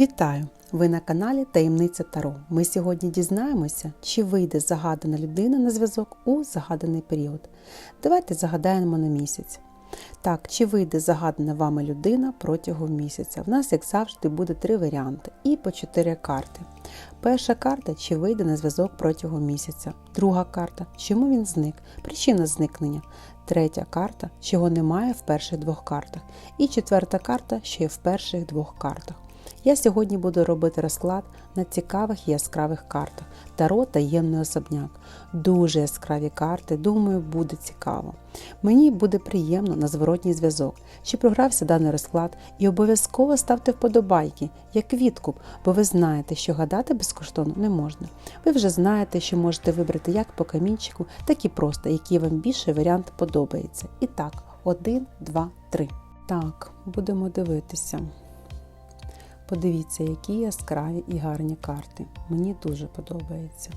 Вітаю! Ви на каналі Таємниця Таро. Ми сьогодні дізнаємося, чи вийде загадана людина на зв'язок у загаданий період. Давайте загадаємо на місяць. Так, чи вийде загадана вами людина протягом місяця? В нас, як завжди, буде три варіанти і по чотири карти. Перша карта чи вийде на зв'язок протягом місяця. Друга карта чому він зник, причина зникнення. Третя карта, чого немає в перших двох картах. І четверта карта, що є в перших двох картах. Я сьогодні буду робити розклад на цікавих і яскравих картах. Таро таємний особняк. Дуже яскраві карти, думаю, буде цікаво. Мені буде приємно на зворотній зв'язок. Чи програвся даний розклад, і обов'язково ставте вподобайки, як відкуп, бо ви знаєте, що гадати безкоштовно не можна. Ви вже знаєте, що можете вибрати як по камінчику, так і просто, який вам більше варіант подобається. І так, один, два, три. Так, будемо дивитися. Подивіться, які яскраві і гарні карти. Мені дуже подобається.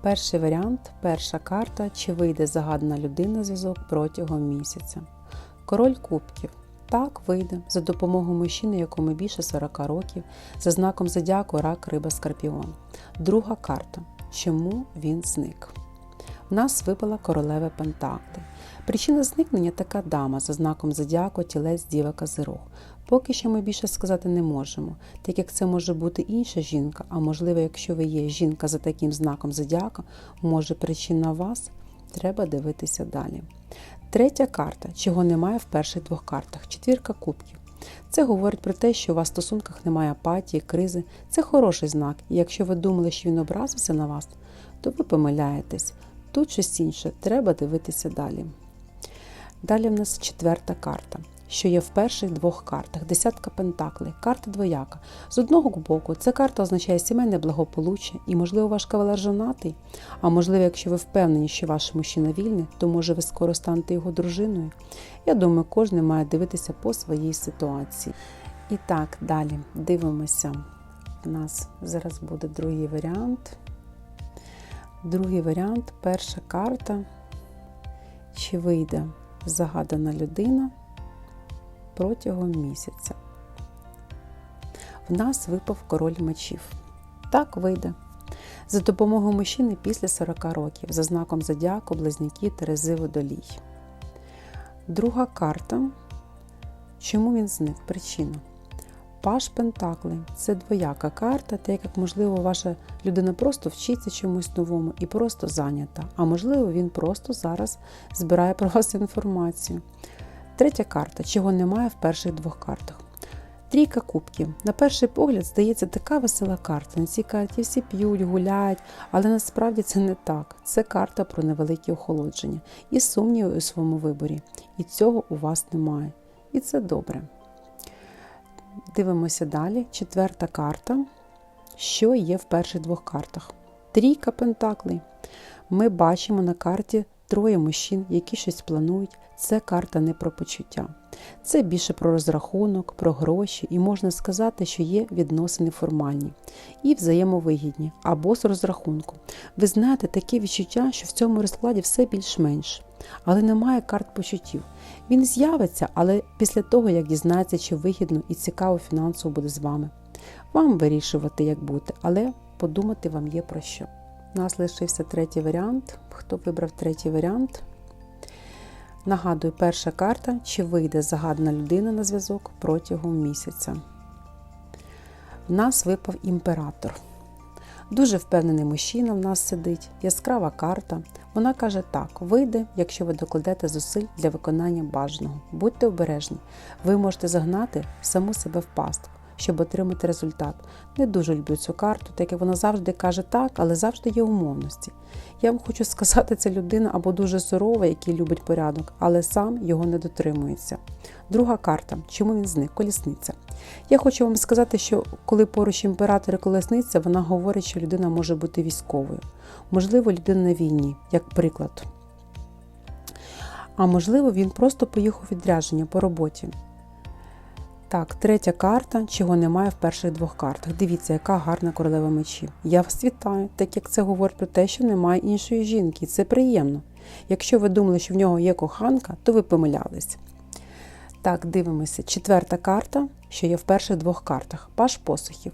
Перший варіант, перша карта, чи вийде загадана людина зв'язок протягом місяця. Король кубків. Так, вийде за допомогою мужчини, якому більше 40 років, за знаком зодіаку рак, риба, скорпіон. Друга карта. Чому він зник? Нас випала королева Пентакли. Причина зникнення така дама за знаком зодіаку тілець Діва Козирог. Поки що ми більше сказати не можемо, так як це може бути інша жінка, а можливо, якщо ви є жінка за таким знаком зодіака, може причина вас, треба дивитися далі. Третя карта, чого немає в перших двох картах четвірка кубків. Це говорить про те, що у вас в стосунках немає апатії, кризи. Це хороший знак, і якщо ви думали, що він образився на вас, то ви помиляєтесь. Тут щось інше, треба дивитися далі. Далі в нас четверта карта, що є в перших двох картах. Десятка пентаклей, карта двояка. З одного боку, ця карта означає сімейне благополуччя, і, можливо, ваш кавалер жонатий, а можливо, якщо ви впевнені, що ваш мужчина вільний, то може ви скоро станете його дружиною. Я думаю, кожен має дивитися по своїй ситуації. І так, далі дивимося. У нас зараз буде другий варіант. Другий варіант перша карта. Чи вийде загадана людина протягом місяця? В нас випав король мечів. Так вийде. За допомогою мужчини після 40 років, за знаком зодіаку, близнюки Терези Водолій. Друга карта. Чому він зник? Причина. Паш Пентакли це двояка карта, так як, можливо, ваша людина просто вчиться чомусь новому і просто зайнята, а можливо, він просто зараз збирає про вас інформацію. Третя карта, чого немає в перших двох картах. Трійка кубків. На перший погляд, здається, така весела карта. На цій карті всі п'ють, гуляють, але насправді це не так. Це карта про невеликі охолодження і сумніви у своєму виборі. І цього у вас немає. І це добре. Дивимося далі. Четверта карта. Що є в перших двох картах? Трійка пентаклей. Ми бачимо на карті троє мужчин, які щось планують. Це карта не про почуття. Це більше про розрахунок, про гроші, і можна сказати, що є відносини формальні і взаємовигідні або з розрахунку. Ви знаєте таке відчуття, що в цьому розкладі все більш-менш, але немає карт почуттів. Він з'явиться, але після того, як дізнається, чи вигідно і цікаво фінансово буде з вами. Вам вирішувати, як бути, але подумати вам є про що. У нас лишився третій варіант. Хто вибрав третій варіант? Нагадую, перша карта, чи вийде загадана людина на зв'язок протягом місяця. В нас випав імператор. Дуже впевнений мужчина в нас сидить, яскрава карта. Вона каже так: вийде, якщо ви докладете зусиль для виконання бажаного. Будьте обережні, ви можете загнати саму себе в пастку, щоб отримати результат. Не дуже люблю цю карту, так як вона завжди каже так, але завжди є умовності. Я вам хочу сказати, це людина або дуже сурова, який любить порядок, але сам його не дотримується. Друга карта. Чому він зник? Колісниця. Я хочу вам сказати, що коли поруч імператор і колесниця, вона говорить, що людина може бути військовою. Можливо, людина на війні, як приклад. А можливо, він просто поїхав відрядження по роботі. Так, третя карта, чого немає в перших двох картах. Дивіться, яка гарна королева мечі. Я вас вітаю, так як це говорить про те, що немає іншої жінки, це приємно. Якщо ви думали, що в нього є коханка, то ви помилялись. Так, дивимося. Четверта карта, що є в перших двох картах паш посухів.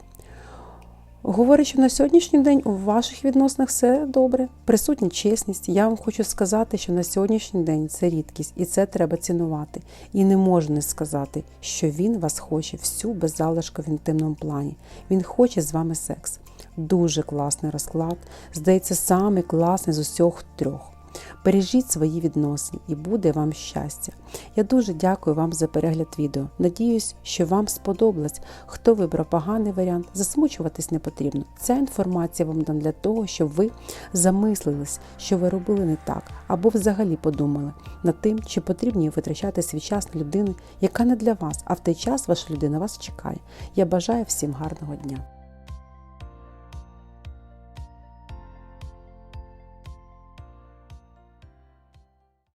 Говорить, що на сьогоднішній день у ваших відносинах все добре, присутня чесність. Я вам хочу сказати, що на сьогоднішній день це рідкість, і це треба цінувати. І не можна сказати, що він вас хоче всю без залишку в інтимному плані. Він хоче з вами секс. Дуже класний розклад. Здається, самий класний з усіх трьох. Бережіть свої відносини і буде вам щастя. Я дуже дякую вам за перегляд відео. Надіюсь, що вам сподобалось. Хто вибрав поганий варіант, засмучуватись не потрібно. Ця інформація вам дам для того, щоб ви замислились, що ви робили не так, або взагалі подумали над тим, чи потрібно витрачати свій час на людину, яка не для вас, а в той час ваша людина вас чекає. Я бажаю всім гарного дня.